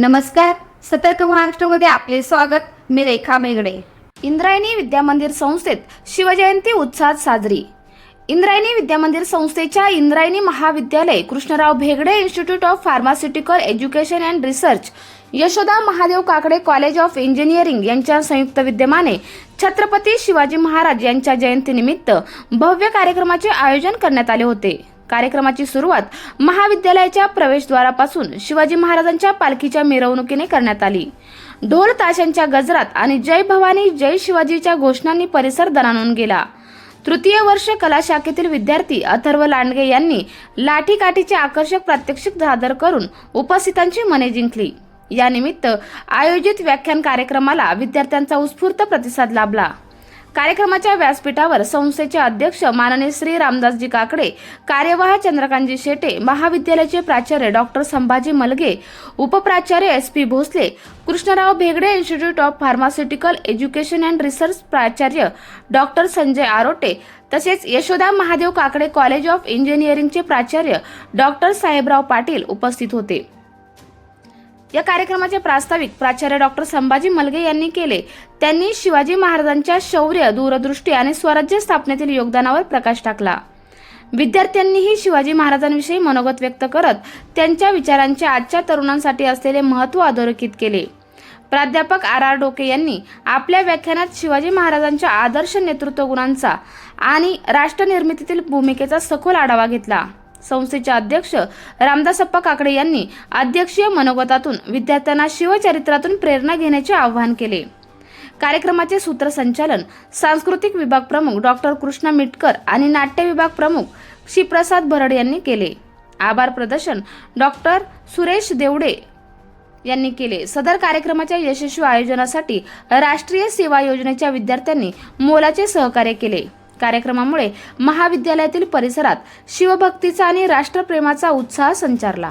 नमस्कार. सतर्क महाराष्ट्रामध्ये आपले स्वागत. मी रेखा मेगडे इंद्रायणी विद्यामंदिर संस्थेत शिवजयंती उत्साहात साजरी. इंद्रायणी विद्यामंदिर संस्थेच्या Indrayani Mahavidyalaya Krishnarao Bhegade institute of pharmaceutical education and research Yashoda Mahadev Kakade college of engineering यांच्या संयुक्त विद्यमाने छत्रपती शिवाजी महाराज यांच्या जयंतीनिमित्त भव्य कार्यक्रमाचे आयोजन करण्यात आले होते. कार्यक्रमाची सुरुवात महाविद्यालयाच्या प्रवेशद्वारापासून शिवाजी महाराजांच्या पालखीच्या मिरवणुकीने करण्यात आली. ढोल ताशांच्या गजरात आणि जय भवानी जय शिवाजीच्या घोषणांनी परिसर दणाणून गेला. तृतीय वर्ष कला शाखेतील विद्यार्थी अथर्व लांडगे यांनी लाठीकाठीचे आकर्षक प्रात्यक्षिक सादर करून उपस्थितांची मने जिंकली. यानिमित्त आयोजित व्याख्यान कार्यक्रमाला विद्यार्थ्यांचा उत्स्फूर्त प्रतिसाद लाभला. कार्यक्रमाच्या व्यासपीठावर संस्थेचे अध्यक्ष माननीय श्री रामदासजी काकडे कार्यवाह चंद्रकांतजी शेटे महाविद्यालयाचे प्राचार्य doctor Sambhaji मलगे उपप्राचार्य S P Bhosale Krishnarao Bhegade institute of pharmaceutical education and research प्राचार्य डॉक्टर संजय आरोटे तसेच यशोदा महादेव काकडे कॉलेज ऑफ इंजिनिअरिंगचे प्राचार्य डॉक्टर साहेबराव पाटील उपस्थित होते. या कार्यक्रमाचे प्रास्ताविक प्राचार्य डॉक्टर संभाजी मलगे यांनी केले. त्यांनी शिवाजी महाराजांच्या शौर्य दूरदृष्टी आणि स्वराज्य स्थापनेतील योगदानावर प्रकाश टाकला. विद्यार्थ्यांनीही शिवाजी महाराजांविषयी मनोगत व्यक्त करत त्यांच्या विचारांचे आजच्या तरुणांसाठी असलेले महत्त्व अधोरेखित केले. प्राध्यापक आर आर डोके यांनी आपल्या व्याख्यानात शिवाजी महाराजांच्या आदर्श नेतृत्व गुणांचा आणि राष्ट्रनिर्मितीतील भूमिकेचा सखोल आढावा घेतला. संस्थेचे अध्यक्ष रामदासप्पा काकडे यांनी अध्यक्षीय मनोगतातून विद्यार्थ्यांना शिवचरित्रातून प्रेरणा घेण्याचे आवाहन केले. कार्यक्रमाचे सूत्रसंचालन सांस्कृतिक विभाग प्रमुख डॉक्टर कृष्णा मिटकर आणि नाट्य विभाग प्रमुख श्रीप्रसाद भरड यांनी केले. आभार प्रदर्शन डॉक्टर सुरेश देवडे यांनी केले. सदर कार्यक्रमाच्या यशस्वी आयोजनासाठी राष्ट्रीय सेवा योजनेच्या विद्यार्थ्यांनी मोलाचे सहकार्य केले. कार्यक्रमामुळे महाविद्यालयातील परिसरात शिवभक्तीचा आणि राष्ट्रप्रेमाचा उत्साह संचारला.